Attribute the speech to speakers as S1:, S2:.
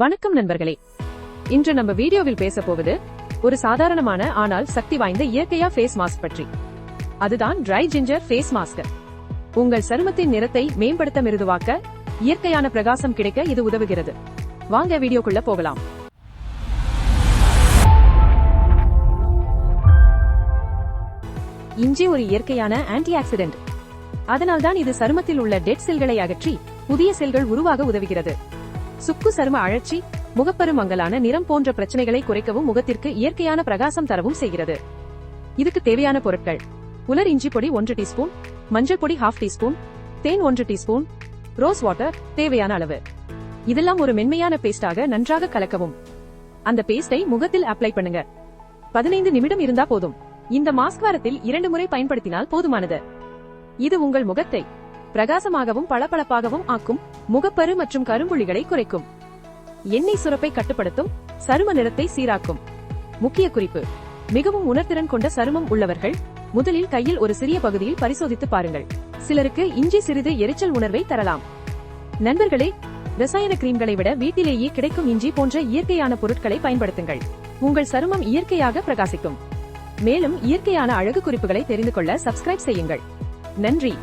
S1: வணக்கம் நண்பர்களே. இன்று நம்ம வீடியோவில் பேச போவது ஒரு சாதாரணமான ஆனால் சக்தி வாய்ந்த இயற்கையா ஃபேஸ் மாஸ்க் பற்றி. அதுதான் ட்ரை ஜிஞ்சர் ஃபேஸ் மாஸ்க் உங்கள் சருமத்தின் நிறத்தை மேம்படுத்த மிருதுவாக்க இயற்கையான பிரகாசம் கிடைக்க இது உதவுகிறது. வாங்க வீடியோக்குள்ள போகலாம். இஞ்சி ஒரு இயற்கையான ஆன்டி ஆக்சிடென்ட் அதனால்தான் இது சருமத்தில் உள்ள டெட் செல்களை அகற்றி புதிய செல்கள் உருவாக உதவுகிறது. சுக்கு சரும அழற்சி முகப்பரு மங்கலான நிறம் போன்ற பிரச்சனைகளை குறைக்கவும் முகத்திற்கு இயற்கையான பிரகாசம் தரவும் செய்கிறது. இதுக்கு தேவையான பொருட்கள். உலர் இஞ்சி பொடி ஒன்று டீஸ்பூன் மஞ்சள் பொடி ஹாஃப் டீஸ்பூன் தேன் ஒன்று டீஸ்பூன் ரோஸ் வாட்டர் தேவையான அளவு. இதெல்லாம் ஒரு மென்மையான பேஸ்டாக நன்றாக கலக்கவும். அந்த பேஸ்டை முகத்தில் அப்ளை பண்ணுங்க. பதினைந்து நிமிடம் இருந்தா போதும். இந்த மாஸ்க் வாரத்தில் இரண்டு முறை பயன்படுத்தினால் போதுமானது. இது உங்கள் முகத்தை பிரகாசமாகவும் பளபளப்பாகவும் ஆக்கும் முகப்பரு மற்றும் கரும்புள்ளிகளை குறைக்கும். எண்ணெய் சுரப்பை கட்டுப்படுத்தும் சரும நிறத்தை சீராக்கும். முக்கிய குறிப்பு. மிகவும் உணர்திறன் கொண்ட சருமம் உள்ளவர்கள் முதலில் கையில் ஒரு சிறிய பகுதியில் பரிசோதித்து பாருங்கள். சிலருக்கு இஞ்சி சிறிது எரிச்சல் உணர்வை தரலாம். நண்பர்களே ரசாயன கிரீம்களை விட வீட்டிலேயே கிடைக்கும் இஞ்சி போன்ற இயற்கையான பொருட்களை பயன்படுத்துங்கள். உங்கள் சருமம் இயற்கையாக பிரகாசிக்கும். மேலும் இயற்கையான அழகு குறிப்புகளை தெரிந்து கொள்ள சப்ஸ்கிரைப் செய்யுங்கள். நன்றி!